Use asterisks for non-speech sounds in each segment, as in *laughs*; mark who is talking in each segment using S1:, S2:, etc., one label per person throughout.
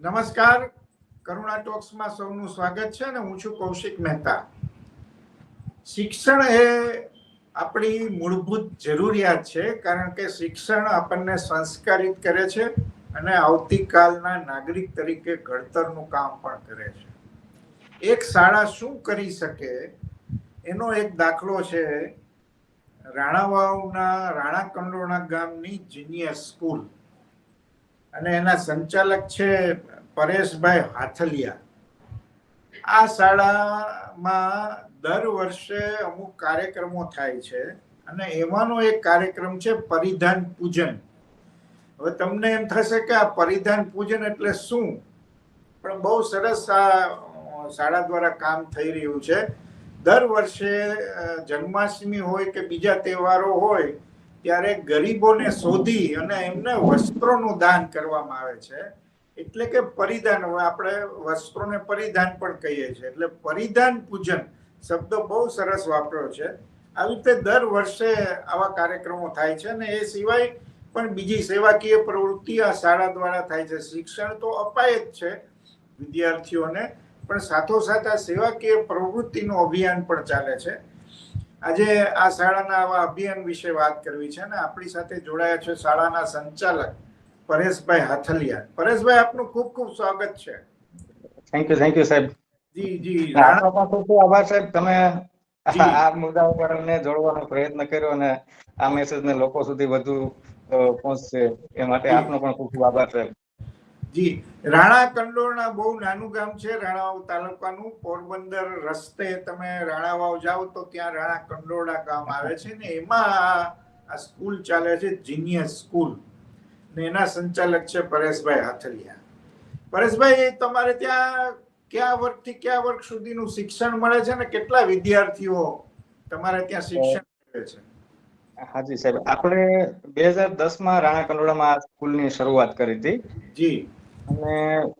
S1: નમસ્કાર. કરુણા ટોક્સમાં સૌનું સ્વાગત છે અને હું છું કૌશિક મહેતા. શિક્ષણ એ આપણી મૂળભૂત જરૂરિયાત છે કારણ કે શિક્ષણ આપણને સંસ્કારિત કરે છે અને આવતીકાલના નાગરિક તરીકે ઘડતરનું કામ પણ કરે છે. એક શાળા શું કરી શકે એનો એક દાખલો છે રાણાવાવના રાણા કંડોણા ગામની જીનિયર સ્કૂલ અને એના સંચાલક છે પરેશભાઈ હાથલિયા. આ શાળામાં દર વર્ષે અમુક કાર્યક્રમો થાય છે અને એમાંનો એક કાર્યક્રમ છે પરિધાન પૂજન. હવે તમને એમ થશે કે આ પરિધાન પૂજન એટલે શું? પણ બહુ સરસ આ શાળા દ્વારા કામ થઈ રહ્યું છે. દર વર્ષે જન્માષ્ટમી હોય કે બીજા તહેવારો હોય ત્યારે ગરીબોને શોધી અને એમને વસ્ત્રોનું દાન કરવામાં આવે છે. એટલે કે પરિધાન, હવે આપણે વસ્ત્રોને પરિધાન પણ કહીએ છીએ. એટલે પરિધાન પૂજન શબ્દ બહુ સરસ વાપર્યો છે. આવી રીતે દર વર્ષે આવા કાર્યક્રમો થાય છે અને એ સિવાય પણ બીજી સેવાકીય પ્રવૃત્તિ આ શાળા દ્વારા થાય છે. શિક્ષણ તો અપાય જ છે વિદ્યાર્થીઓને, પણ સાથોસાથ આ સેવાકીય પ્રવૃત્તિનું અભિયાન પણ ચાલે છે. આજે આ શાળાના આવા અભિયાન વિશે વાત કરવી છે અને આપણી સાથે જોડાયા છે શાળાના સંચાલક પરેશભાઈ હાથલિયા. પરેશભાઈ આપનું ખૂબ ખૂબ સ્વાગત છે.
S2: થેન્ક યુ થેન્ક યુ સાહેબ.
S1: જી જી.
S2: આભાર સાહેબ. તમે આ મુદ્દા ઉપર અમને જોડવાનો પ્રયત્ન કર્યો અને આ મેસેજ ને લોકો સુધી વધુ પહોંચશે. એ માટે આપનો પણ ખૂબ ખૂબ આભાર સાહેબ.
S1: જી રાણા કંડોરણા બહુ નાનું ગામ છે રાણાવાવ તાલુકાનું પોરબંદર રસ્તે તમે રાણાવાવ જાઓ તો ત્યાં રાણા કંડોરણા ગામ આવે છે ને એમાં આ સ્કૂલ ચાલે છે જીનિયર સ્કૂલ. ને એના સંચાલક છે પરેશભાઈ હાથલિયા. પરેશભાઈ તમારે ત્યાં કયા વર્ગથી કયા વર્ગ સુધીનું શિક્ષણ મળે છે ને કેટલા વિદ્યાર્થીઓ તમારે ત્યાં શિક્ષણ મળે છે?
S2: હાજી સાહેબ આપણે બે હજાર દસમાં રાણા કંડોળામાં આ સ્કૂલની શરૂઆત કરી હતી.
S1: જી.
S2: અને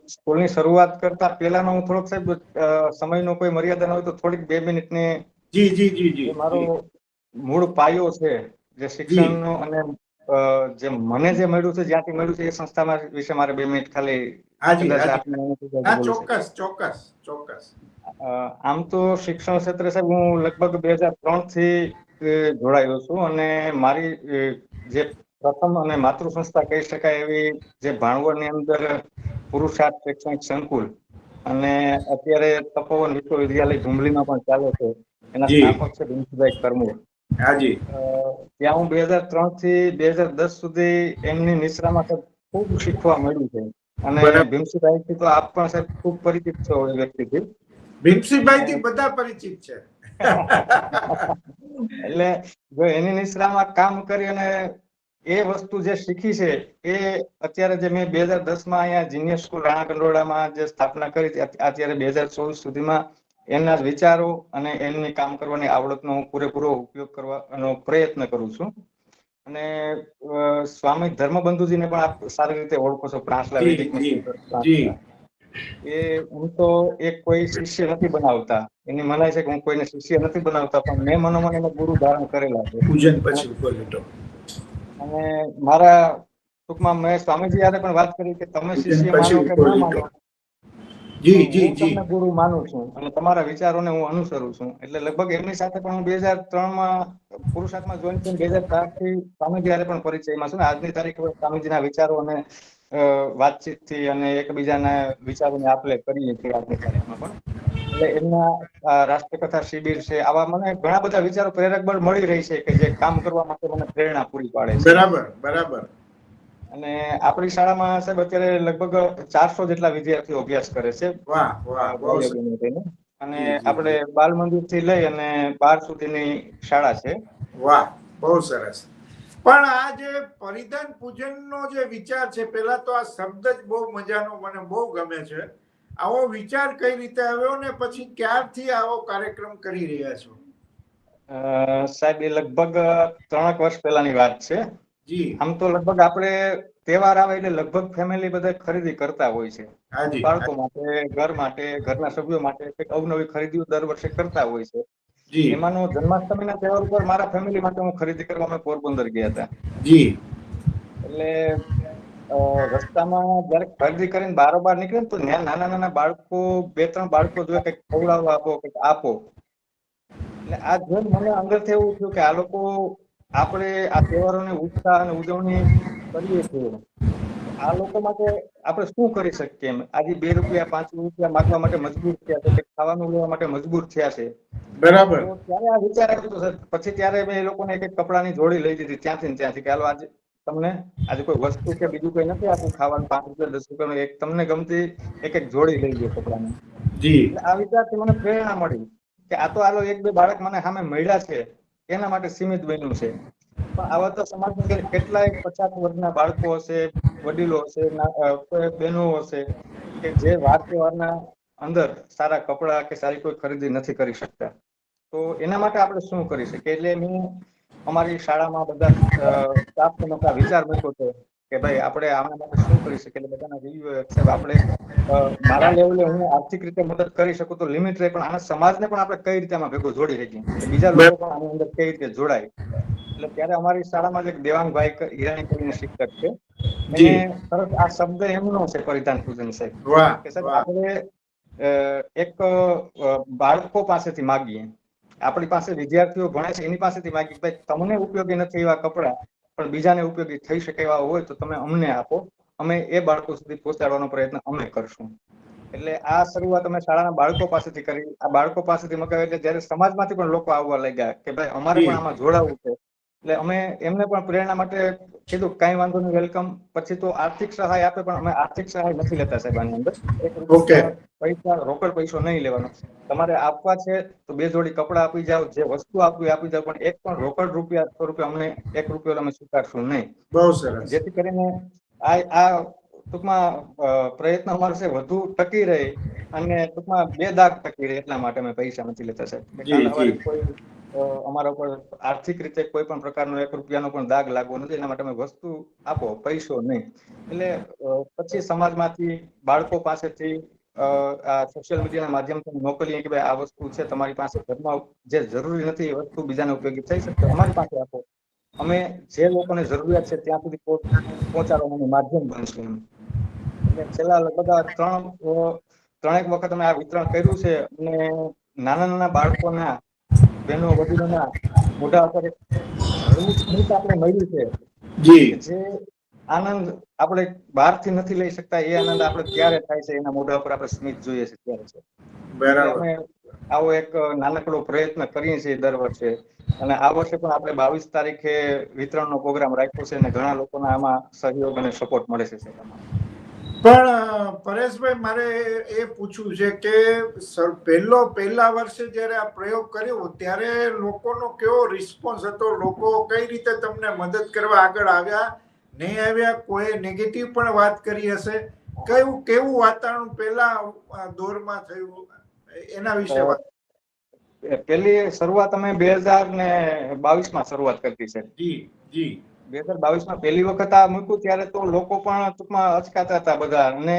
S2: સ્કૂલની શરૂઆત કરતા પહેલાનો હું થોડોક સાહેબ સમયનો કોઈ મર્યાદા ન હોય તો થોડીક બે મિનિટની
S1: જી જી જી જી.
S2: મારો મૂળ પાયો છે જે શિક્ષણનો અને જે મને જે મળ્યું છે જ્યાંથી મળ્યું છે એ સંસ્થા વિશે મારે બે મિનિટ ખાલી
S1: ચોક્કસ ચોક્કસ ચોક્કસ.
S2: આમ તો શિક્ષણ ક્ષેત્રે સાહેબ હું લગભગ બે હજાર ત્રણથી જોડાયો છું અને મારી જે પ્રથમ અને માતૃ સંસ્થા કહી શકાય એવી જે ભાણવડની અંદર પુરુષાર્થ શૈક્ષણિક સંકુલ. અને અત્યારે તપોવન વિશ્વવિદ્યાલય ધુમલીમાં પણ ચાલે છે. એના. સ્થાપક છે ભીમસિંહભાઈ કરમુર.
S1: હાજી
S2: ત્યાં હું બે હજાર ત્રણથી બે હજાર દસ સુધી એમની નિશ્રામાં સાહેબ ખૂબ શીખવા મળ્યું છે. અને ભીમસીભાઈ થી તો આપ પણ સાહેબ ખૂબ પરિચિત છો એ વ્યક્તિથી.
S1: ભીમસિંહભાઈ થી બધા પરિચિત છે. *laughs*
S2: એટલે જો એની નિશ્રામાં કામ કરી અને એ વસ્તુ જે શીખી છે એ અત્યારે જે મેં બે હજાર દસમાં અહીંયા જીનિયર સ્કૂલ રાણા કંડોળામાં જે સ્થાપના કરી હતી અત્યારે બે હજાર ચોવીસ સુધીમાં એમના વિચારો અને એમની કામ કરવાની આવડતનો હું પૂરેપૂરો ઉપયોગ કરવાનો પ્રયત્ન કરું છું. અને સ્વામી ધર્મબંધુજીને પણ આપ સારી રીતે ઓળખો છો પ્રાંસલા. એ હું તો એક કોઈ શિષ્ય નથી બનાવતા. એની મનાય છે કે હું કોઈને શિષ્ય નથી બનાવતા પણ મેં મનોમન એને ગુરુ ધારણ કરેલા છે.
S1: પૂજન પછી
S2: અને મારા ટૂંકમાં મેં સ્વામીજી યારે પણ વાત કરી કે તમે શિષ્ય માનો કે ના માનો?
S1: જી
S2: હું
S1: જી જી.
S2: તમને ગુરુ માનું છું અને તમારા વિચારોને હું અનુસરું છું. એટલે લગભગ એમની સાથે પણ હું બે હજાર ત્રણમાં પુરુષાર્થમાં જોઈન થઈને બે હજાર ચારથી સ્વામીજી યારે પણ પરિચયમાં છું ને. આજની તારીખે સ્વામીજીના વિચારો અને વાતચીત વાતચીતથી અને એકબીજાના વિચારોને આપલે કરીએ છીએ આજની તારીખમાં પણ. એટલે એમના રાષ્ટ્રકથા શિબિર છે. આવા મને ઘણા બધા વિચારો પ્રેરક બળ મળી રહી છે કે જે કામ કરવા માટે મને પ્રેરણા પૂરી પાડે છે.
S1: બરાબર બરાબર.
S2: અને આપણી શાળામાં સાહેબ અત્યારે લગભગ ચારસો જેટલા વિદ્યાર્થીઓ અભ્યાસ કરે છે. અને આપણે બાલ મંદિરથી લઈ અને બાર સુધીની શાળા છે.
S1: વાહ બહુ સરસ. પણ આ જે પરિધાન પૂજનનો જે વિચાર છે પેલા તો આ શબ્દ જ બહુ મજાનો મને બહુ ગમે છે. આવો વિચાર કઈ રીતે આવ્યો ને પછી ક્યારથી આવો કાર્યક્રમ કરી રહ્યા છો?
S2: સાહેબ એ લગભગ ત્રણેક વર્ષ પહેલાની વાત છે.
S1: જી.
S2: આમ તો લગભગ આપણે તહેવાર આવે એટલે લગભગ ફેમિલી બધા ખરીદી કરતા હોય છે. બાળકો માટે ઘર માટે ઘરના સભ્યો માટે કંઈક અવનવી ખરીદીઓ દર વર્ષે કરતા હોય છે.
S1: જી.
S2: એમાંનો જન્માષ્ટમીના તહેવાર ઉપર મારા ફેમિલી માટે હું ખરીદી કરવા અમે પોરબંદર ગયા હતા.
S1: જી.
S2: એટલે રસ્તામાં જયારે ખરીદી કરીને બારોબાર નીકળે ને તો ત્યાં નાના નાના બાળકો બે ત્રણ બાળકો જોઈએ કંઈક ખવડાવવા આપો કંઈક આપો. એટલે આ જોઈને મને અંદરથી એવું થયું કે આ લોકો આપણે આ તહેવારોની ઉત્સાહ અને ઉજવણી કરીએ છીએ. આ લોકો માટે આપણે શું કરી શકીએ એમ? આજે બે રૂપિયા પાંચ રૂપિયા માંગવા માટે મજબૂર થયા છે ખાવાનું લેવા માટે મજબૂર થયા છે.
S1: બરાબર.
S2: ત્યારે આ વિચાર આવ્યો સર પછી ત્યારે મેં એ લોકોને એક એક કપડાની જોડી લઈ દીધી ત્યાંથી ત્યાંથી કે હાલો આજે તમને આજે કોઈ વસ્તુ કે બીજું કઈ નથી આપવું ખાવાનું પાંચ રૂપિયા દસ રૂપિયાનું એક તમને ગમતી એક એક જોડી લઈ ગયો કપડાની.
S1: જી.
S2: આ વિચારથી મને પ્રેરણા મળી કે આ તો આલો એક બે બાળક મને સામે મળ્યા છે એના માટે સીમિત બન્યું છે. પણ આવા તો સમાજમાં કેટલાય પચાસ વર્ષના બાળકો હશે વડીલો હશે બહેનો હશે કે જે વાર તહેવારના અંદર સારા કપડાં કે સારી કોઈ ખરીદી નથી કરી શકતા. તો એના માટે આપણે શું કરી શકીએ? એટલે મેં અમારી શાળામાં બધા સ્ટાફ સમક્ષ વિચાર મૂક્યો હતો કે ભાઈ આપણે આના માટે શું કરી શકીએ? એટલે બધાના રિવ્યુ સાહેબ આપણે મારા લેવલે હું આર્થિક રીતે મદદ કરી શકું તો લિમિટ રહે પણ આના સમાજને પણ આપણે કઈ રીતે આમાં ભેગો જોડી શકીએ? બીજા લોકો પણ આની અંદર કઈ રીતે જોડાય? એટલે ત્યારે અમારી શાળામાં એક દેવાંગભાઈ હિરાણી કરીને શિક્ષક છે. એને સરસ આ શબ્દ એમનો છે પરિધાન પૂજન સાહેબ. કે સાહેબ આપણે એક બાળકો પાસેથી માગીએ. આપણી પાસે વિદ્યાર્થીઓ ભણે છે એની પાસેથી માગી કે ભાઈ તમને ઉપયોગી નથી એવા કપડાં પણ બીજાને ઉપયોગી થઈ શકે એવા હોય તો તમે અમને આપો. અમે એ બાળકો સુધી પહોંચાડવાનો પ્રયત્ન અમે કરશું. એટલે આ શરૂઆત અમે શાળાના બાળકો પાસેથી કરી. આ બાળકો પાસેથી મગાવી એટલે જયારે સમાજમાંથી પણ લોકો આવવા લાગ્યા કે ભાઈ અમારે પણ આમાં જોડાવું છે. એટલે અમે એમને પણ પ્રેરણા માટે કીધું કઈ વાંધો નહીં વેલકમ પછી તો આર્થિક સહાય આપે પણ અમે આર્થિક સહાય નથી લેતા સાહેબ આની અંદર. ઓકે પૈસા રોકડ પૈસો નહીં લેવાનો. તમારે આપવા છે તો બે જોડી કપડા આપી જાવ જે વસ્તુ આપવી આપી જાવ પણ એક પણ રોકડ રૂપિયા સો રૂપિયા અમને એક રૂપિયો અમે સ્વીકારશું નહીં.
S1: બહુ સરસ.
S2: જેથી કરીને આ આ ટૂંકમાં પ્રયત્ન અમારો વધુ ટકી રહે અને ટૂંકમાં બે દાગ ટકી રહે એટલા માટે અમે પૈસા નથી લેતા સાહેબ. કોઈ અમારા ઉપર આર્થિક રીતે કોઈ પણ પ્રકારનો એક રૂપિયાનો પણ દાગ લાગવો નથી, એના માટે અમે વસ્તુ આપો, પૈસો નહીં એટલે પછી સમાજમાંથી બાળકો પાસેથી આ સોશિયલ મીડિયાના માધ્યમથી મોકલીએ કે ભાઈ આ વસ્તુ છે તમારી પાસે, ઘરમાં જે જરૂરી નથી એ વસ્તુ બીજાને ઉપયોગી થઈ શકે અમારી પાસે આપો અમે જે લોકોને જરૂરિયાત છે ત્યાં સુધી પહોંચ- પહોંચાડવાનું માધ્યમ બનશું. એટલે છેલ્લા લગભગ ત્રણ ત્રણેક વખત અમે આ વિતરણ કર્યું છે અને નાના નાના બાળકોના બહેનો વડીલોના મોઢા ઉપર સ્મિત આપણે મળ્યું છે
S1: જી.
S2: જે આનંદ આપણે બહારથી નથી લઈ શકતા એ આનંદ આપણે ક્યારે થાય છે એના મોઢા ઉપર આપણે સ્મિત જોઈએ છે ત્યારે છે.
S1: બરાબર.
S2: આવો એક નાનકડો પ્રયત્ન કરીએ છીએ દર વર્ષે. અને આ વર્ષે પણ આપણે બાવીસ તારીખે વિતરણનો પ્રોગ્રામ રાખ્યો છે અને ઘણા લોકોના આમાં સહયોગ અને સપોર્ટ મળે છે.
S1: પણ પરેશભાઈ મારે એ પૂછવું છે કે પહેલો પહેલા વર્ષે જ્યારે આ પ્રયોગ કર્યો ત્યારે લોકોનો કેવો રિસ્પોન્સ હતો? લોકો કઈ રીતે તમને મદદ કરવા આગળ આવ્યા? નહીં આવ્યા? કોઈ નેગેટિવ પણ વાત કરી હશે? કયું કેવું વાતાવરણ પહેલા દોરમાં થયું? એના વિશે વાત.
S2: પહેલી શરૂઆત અમે બે હજાર ને બાવીસમાં શરૂઆત કરી છે.
S1: જી જી.
S2: બે હજાર બાવીસમાં પહેલી વખત આ મૂક્યું ત્યારે તો લોકો પણ ટૂંકમાં અચકાતા હતા બધા. અને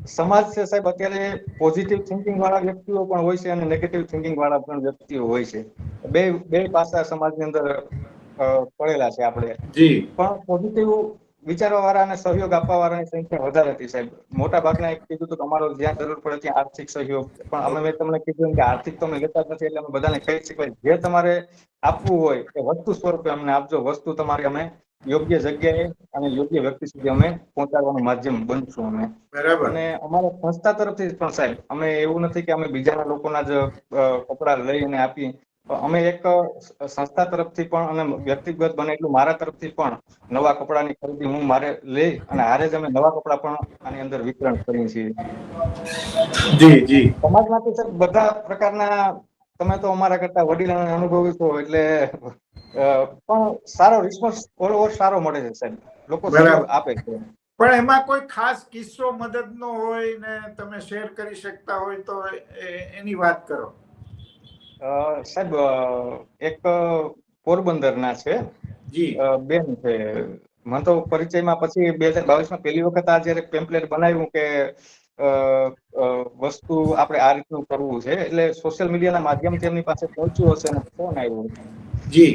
S2: સમાજ છે સાહેબ અત્યારે પોઝિટિવ થિંકિંગ વાળા વ્યક્તિઓ પણ હોય છે અને નેગેટિવ થિંકિંગ વાળા પણ વ્યક્તિઓ હોય છે. બે બે પાસા સમાજની અંદર પડેલા છે આપણે.
S1: જી.
S2: પણ પોઝિટિવ વિચારવા વાળા અને સહયોગ આપવા વાળાની સંખ્યા વધારે હતી સાહેબ. મોટા ભાગના એક કીધું હતું અમારો જ્યાં જરૂર પડે ત્યાં આર્થિક સહયોગ. પણ અમે મેં તમને કીધું કે આર્થિક તો અમે લેતા જ નથી એટલે અમે બધાને કહી શકીએ જે તમારે આપવું હોય એ વસ્તુ સ્વરૂપે અમને આપજો. વસ્તુ તમારી અમે યોગ્ય જગ્યાએ અને યોગ્ય વ્યક્તિ સુધી અમે પહોંચાડવાનું માધ્યમ બનશું અમે.
S1: બરાબર.
S2: અને અમારા સંસ્થા તરફથી પણ સાહેબ અમે એવું નથી કે અમે બીજાના લોકોના જ કપડા લઈને આપીએ. અમે એક સંસ્થા તરફથી પણ અને વ્યક્તિગત બને એટલું મારા તરફથી પણ નવા કપડાની ખરીદી હું મારે લઈ અને હારે જ અમે નવા કપડા પણ આની અંદર વિતરણ કરીએ છીએ.
S1: જી જી.
S2: સમાજમાંથી સર બધા પ્રકારના તમે તો અમારા કરતા વડીલ અને અનુભવી છો એટલે પણ સારો રિસ્પોન્સ ઓલ ઓવર સારો મળે છે સાહેબ. લોકો આપે છે.
S1: પણ એમાં કોઈ ખાસ કિસ્સો મદદનો હોય ને તમે શેર કરી શકતા હોય તો એની વાત કરો.
S2: સાહેબ એક પોરબંદરના છે.
S1: જી.
S2: બેન છે. મને તો પરિચયમાં પછી બે હજાર બાવીસમાં પહેલી વખત આ જયારે પેમ્પલેટ બનાવ્યું કે વસ્તુ આપણે આ રીતનું કરવું છે. એટલે સોશિયલ મીડિયાના માધ્યમથી એમની પાસે પહોંચ્યું હશે અને ફોન આવ્યો
S1: જી.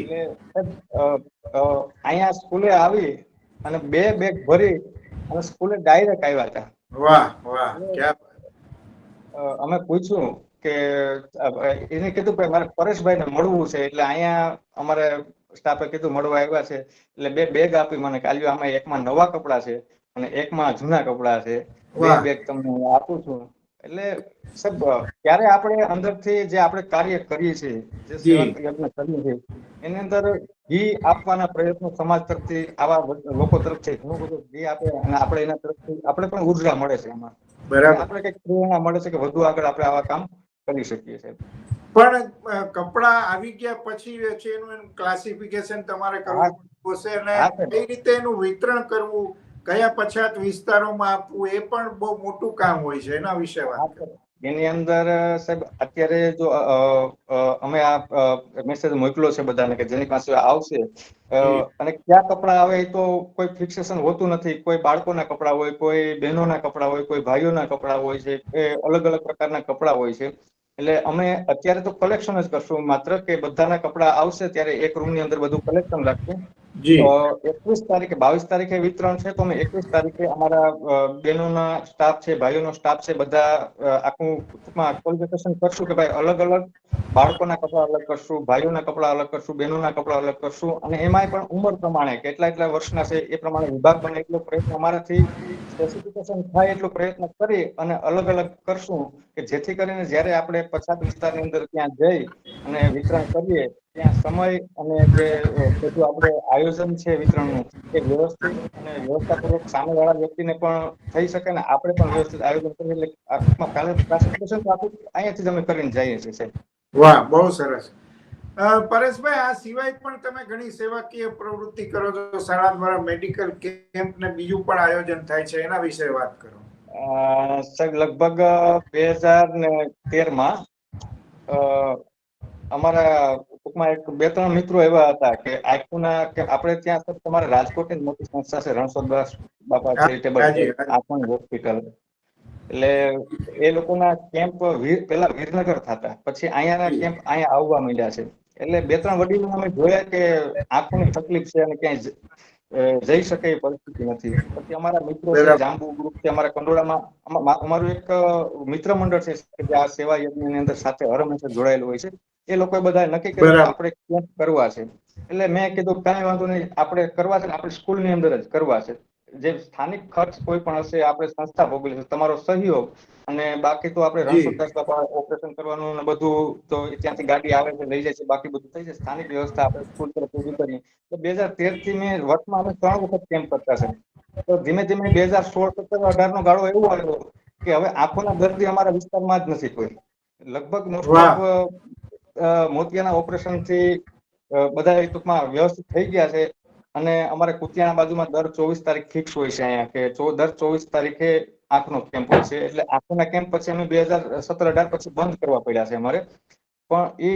S2: અહીંયા સ્કૂલે આવી અને બે બેગ ભરી અને સ્કૂલે ડાયરેક્ટ આવ્યા હતા.
S1: વાહ વાહ ક્યાં
S2: અમે પૂછ્યું કે એને કીધું કે મારે પરેશભાઈને મળવું છે એટલે અહીંયા અમારે સ્ટાફે કીધું મળવા આવ્યા છે એટલે બે બેગ આપી મને કે આલ્યો આમાં એકમાં નવા કપડા છે અને એકમાં જૂના કપડા છે. બે બેગ તમને હું આપું છું. એટલે સબ ત્યારે આપણે અંદરથી જે આપણે કાર્ય કરીએ છીએ જે સેવા કરીએ છીએ એની અંદર ઘી આપવાના પ્રયત્નો સમાજ તરફથી આવા લોકો તરફથી ઘણું બધું ઘી આપે અને આપણે એના તરફથી આપણે પણ ઊર્જા મળે છે એમાં.
S1: બરાબર.
S2: આપણે કંઈક પ્રેરણા મળે છે કે વધુ આગળ આપણે આવા કામ કરી શકીએ છીએ.
S1: પણ કપડા આવી ગયા પછી છે એનું ક્લાસિફિકેશન તમારે કરવું પડશે અને કઈ રીતે એનું વિતરણ કરવું કયા પછાત વિસ્તારોમાં આપવું એ પણ બહુ મોટું કામ હોય છે એના વિશે વાત કરો.
S2: એની અંદર સાહેબ અત્યારે જો અમે આ મેસેજ મોકલ્યો છે બધાને કે જેની પાસે આવશે અને ક્યાં કપડાં આવે એ તો કોઈ ફિક્સેશન હોતું નથી. કોઈ બાળકોના કપડાં હોય કોઈ બહેનોના કપડાં હોય કોઈ ભાઈઓના કપડાં હોય છે એ અલગ અલગ પ્રકારના કપડાં હોય છે. એટલે અમે અત્યારે તો કલેક્શન જ કરશું. માત્ર કે બધાના કપડા આવશે ત્યારે એક રૂમની અંદર બધું કલેક્શન રાખશું. એકવીસ તારીખે બાવીસ તારીખે વિતરણ છે તો અમે એકવીસ તારીખે અમારા બહેનોના સ્ટાફ છે ભાઈઓનો સ્ટાફ છે બધા આખું ટૂંકમાં ક્વોલિફિકેશન કરશું કે ભાઈ અલગ અલગ બાળકોના કપડા અલગ કરશું ભાઈઓના કપડા અલગ કરશું બહેનોના કપડા અલગ કરશું અને એમાંય પણ ઉંમર પ્રમાણે કેટલા એટલા વર્ષના છે એ પ્રમાણે વિભાગ બને એટલો પ્રયત્ન અમારાથી સ્પેસિફિકેશન થાય એટલો પ્રયત્ન કરી અને અલગ અલગ કરશું કે જેથી કરીને જ્યારે આપણે પછાત વિસ્તારની અંદર ત્યાં જઈ અને વિતરણ કરીએ, ત્યાં સમય અને જે બધું આપણે આયોજન છે વિતરણનું, એ વ્યવસ્થિત અને વ્યવસ્થાપૂર્વક સામેવાળા વ્યક્તિને પણ થઈ શકે ને આપણે પણ વ્યવસ્થિત આયોજન કરીએ એટલે આમાં કાલે પ્રાસંગિક આખું અહીંયાથી જ અમે કરીને જઈએ છીએ સાહેબ.
S1: વાહ, બહુ સરસ પરેશભાઈ, આ સિવાય પણ તમે ઘણી સેવાકીય પ્રવૃત્તિ કરો છો શાળા દ્વારા મેડિકલ કેમ્પ ને બીજું પણ આયોજન થાય છે, એના વિશે વાત કરો
S2: સાહેબ લગભગ બે હજાર ને તેરમાં માં અમારા ટૂંકમાં એક બે ત્રણ મિત્રો એવા હતા કે આખુના કે આપણે ત્યાં સર તમારે રાજકોટની જ મોટી સંસ્થા છે રણછોડદાસ બાપા ચેરિટેબલ
S1: હાજી.
S2: હોસ્પિટલ એટલે એ લોકોના કેમ્પ વીર પેલા વીરનગર થતા પછી અહીંયાના કેમ્પ અહીંયા આવવા માંડ્યા છે. એટલે બે ત્રણ વડીલો અમે જોયા કે આંખોની તકલીફ છે અને ક્યાંય જઈ શકે એ પરિસ્થિતિ નથી. પછી અમારા મિત્રો છે જાંબુ ગ્રુપ છે અમારા કંડોળામાં અમારું એક મિત્ર મંડળ છે જે આ સેવા યજ્ઞની અંદર સાથે હરહંમેશા જોડાયેલું હોય છે. એ લોકોએ બધા નક્કી કર્યું આપણે કેમ્પ કરવા છે. એટલે મેં કીધું કાંઈ વાંધો નહીં આપણે કરવા છે આપણે સ્કૂલની અંદર જ કરવા છે. જે સ્થાનિક ખર્ચ કોઈ પણ હશે આપણે સંસ્થા ભોગવી તમારો સહયોગ અને બાકી તો આપણે. ઓપરેશન કરવાનું ને બધું તો ત્યાંથી ગાડી આવે છે લઈ જાય છે બાકી બધું થઈ જાય સ્થાનિક વ્યવસ્થા આપણે સ્કૂલ તરફ ઊભી કરીએ તો બે હજાર તેરથી મેં વર્ષમાં અમે ત્રણ વખત કેમ્પ કરતા છે. તો ધીમે ધીમે બે હજાર સોળ સત્તર અઢાર નો ગાળો એવો આવ્યો કે હવે આંખોના દર્દી અમારા વિસ્તારમાં જ નથી કોઈ. લગભગ મોસ્ટ ઓફ મોતિયાના ઓપરેશનથી બધા ટૂંકમાં વ્યવસ્થિત થઈ ગયા છે. અને અમારે કુતિયાણા બાજુમાં દર ચોવીસ તારીખ ફિક્સ હોય છે અહીંયા કે દર ચોવીસ તારીખે આંખનો કેમ્પ હોય છે. એટલે આંખના કેમ્પ પછી અમે બે હજાર સત્તર અઢાર પછી બંધ કરવા પડ્યા છે અમારે. પણ એ.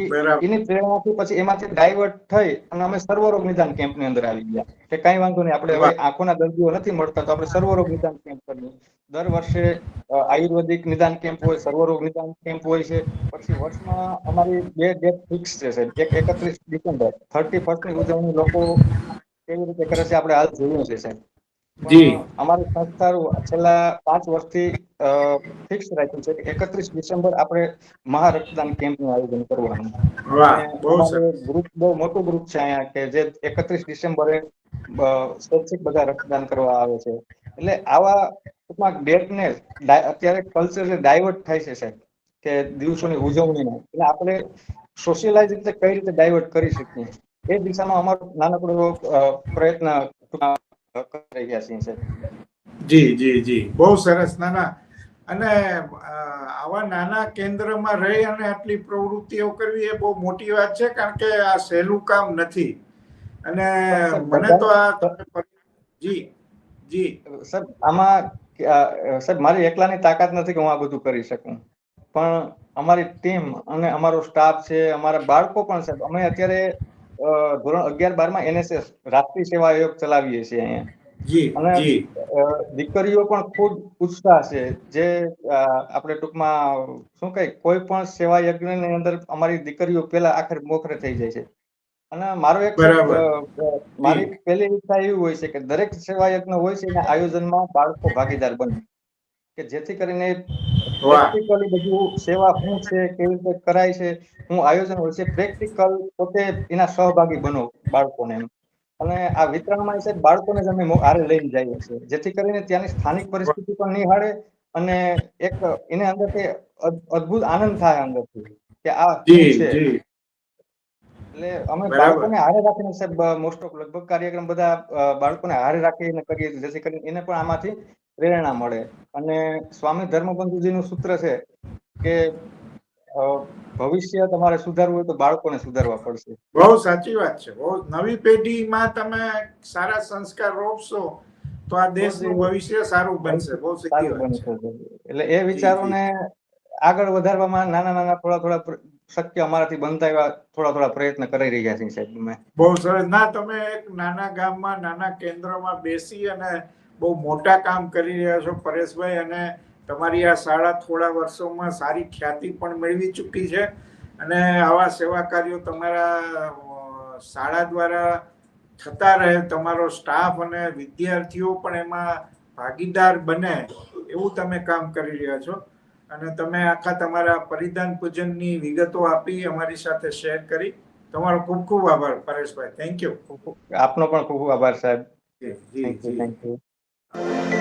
S2: એની પ્રેરણાથી પછી એમાંથી ડાયવર્ટ થઈ અને અમે સર્વરોગ નિદાન કેમ્પની અંદર આવી ગયા. કે કઈ વાંધો નહીં આપણે હવે. આંખોના દર્દીઓ નથી મળતા તો આપણે સર્વરોગ નિદાન કેમ્પ કરીએ. દર વર્ષે આયુર્વેદિક નિદાન કેમ્પ હોય સર્વરોગ નિદાન કેમ્પ હોય છે. પછી વર્ષમાં અમારી બે ડેટ ફિક્સ છે સાહેબ. એક એકત્રીસ ડિસેમ્બર થર્ટી ફર્સ્ટની ઉજવણી લોકો કેવી રીતે કરે છે આપણે હાલ જોયું છે સાહેબ.
S1: જી.
S2: અમારી સંસ્થા છેલ્લા પાંચ વર્ષથી ફિક્સ રાખ્યું છે. કે એકત્રીસ ડિસેમ્બર આપણે મહા રક્તદાન કેમ્પનું આયોજન કરવાનું. ગ્રુપ બહુ મોટું ગ્રુપ છે અહીંયા કે જે એકત્રીસ ડિસેમ્બરે સ્વૈચ્છિક બધા રક્તદાન કરવા આવે છે. એટલે આવા ટૂંકમાં ડેટને અત્યારે કલ્ચર ડાયવર્ટ થાય છે સાહેબ કે દિવસોની ઉજવણીમાં એટલે આપણે સોશિયલાઇઝ રીતે કઈ રીતે ડાયવર્ટ કરી શકીએ? એ દિશામાં અમારો નાનકડો પ્રયત્ન કરી રહ્યા છીએ સાહેબ.
S1: જી જી જી. બહુ સરસ. નાના અને આવા નાના કેન્દ્રમાં રહી અને આટલી પ્રવૃત્તિઓ કરવી એ બહુ મોટી વાત છે કારણ કે આ સહેલું કામ નથી. અને મને તો આ જી જી.
S2: સર આમાં સર મારી એકલાની તાકાત નથી કે હું આ બધું કરી શકું. પણ અમારી ટીમ અને અમારો સ્ટાફ છે અમારા બાળકો પણ સાહેબ અમે અત્યારે ધોરણ અગિયાર બારમાં એનએસએસ રાષ્ટ્રીય સેવા આયોગ ચલાવીએ છીએ અહીંયા. અને દીકરીઓ પણ ખૂબ ઉત્સાહ છે. જે આપણે ટૂંકમાં શું કહે કોઈ પણ સેવા યજ્ઞની અંદર અમારી દીકરીઓ પેલા આખરે મોખરે થઈ જાય છે. અને મારો એક મારી પહેલી ઈચ્છા એવી હોય છે કે દરેક સેવા યજ્ઞ હોય છે એના આયોજનમાં બાળકો ભાગીદાર બને. કે જેથી કરીને પ્રેક્ટિકલી બધું સેવા શું છે કેવી રીતે કરાય છે હું આયોજન હોય છે પ્રેક્ટિકલ પોતે એના સહભાગી બનો બાળકોને એમ. અને આ વિતરણમાં છે બાળકોને જ અમે આરે લઈને જઈએ છીએ. જેથી કરીને ત્યાંની સ્થાનિક પરિસ્થિતિ પણ નિહાળે અને એક એને અંદરથી અદ- અદ્ભુત આનંદ થાય અંદરથી કે આ છે. એટલે અમે બાળકોને હારે રાખીને સાહેબ મોસ્ટ ઓફ લગભગ કાર્યક્રમ બધા બાળકોને હારે રાખીને કરીએ છીએ. જેથી કરીને એને પણ આમાંથી પ્રેરણા મળે. અને સ્વામી ધર્મબંધુજીનું સૂત્ર છે કે ભવિષ્ય તમારે સુધારવું હોય તો બાળકોને સુધારવા પડશે.
S1: બહુ સાચી વાત છે. બહુ નવી પેઢીમાં તમે સારા સંસ્કાર રોપશો તો આ દેશનું ભવિષ્ય સારું બનશે. બહુ
S2: સારું
S1: વાત છે.
S2: એટલે એ વિચારોને આગળ વધારવામાં નાના નાના થોડા થોડા શક્ય અમારાથી બનતા એવા થોડા થોડા પ્રયત્ન કરી રહ્યા છીએ સાહેબ અમે.
S1: બહુ સરસ. ના તમે એક નાના ગામમાં નાના કેન્દ્રમાં બેસી અને બહુ મોટા કામ કરી રહ્યા છો પરેશભાઈ અને તમારી આ શાળા થોડા વર્ષોમાં સારી ખ્યાતિ પણ મેળવી ચૂકી છે અને આવા સેવા કાર્યો તમારા શાળા દ્વારા થતા રહે તમારો સ્ટાફ અને વિદ્યાર્થીઓ પણ એમાં ભાગીદાર બને એવું તમે કામ કરી રહ્યા છો. અને તમે આખા તમારા પરિધાન પૂજનની વિગતો આપી અમારી સાથે શેર કરી. તમારો ખૂબ ખૂબ આભાર પરેશભાઈ. થેન્ક યુ
S2: આપનો પણ ખૂબ ખૂબ આભાર સાહેબ.
S1: જી જી
S2: થેન્ક યુ
S1: જી
S2: થેન્ક યુ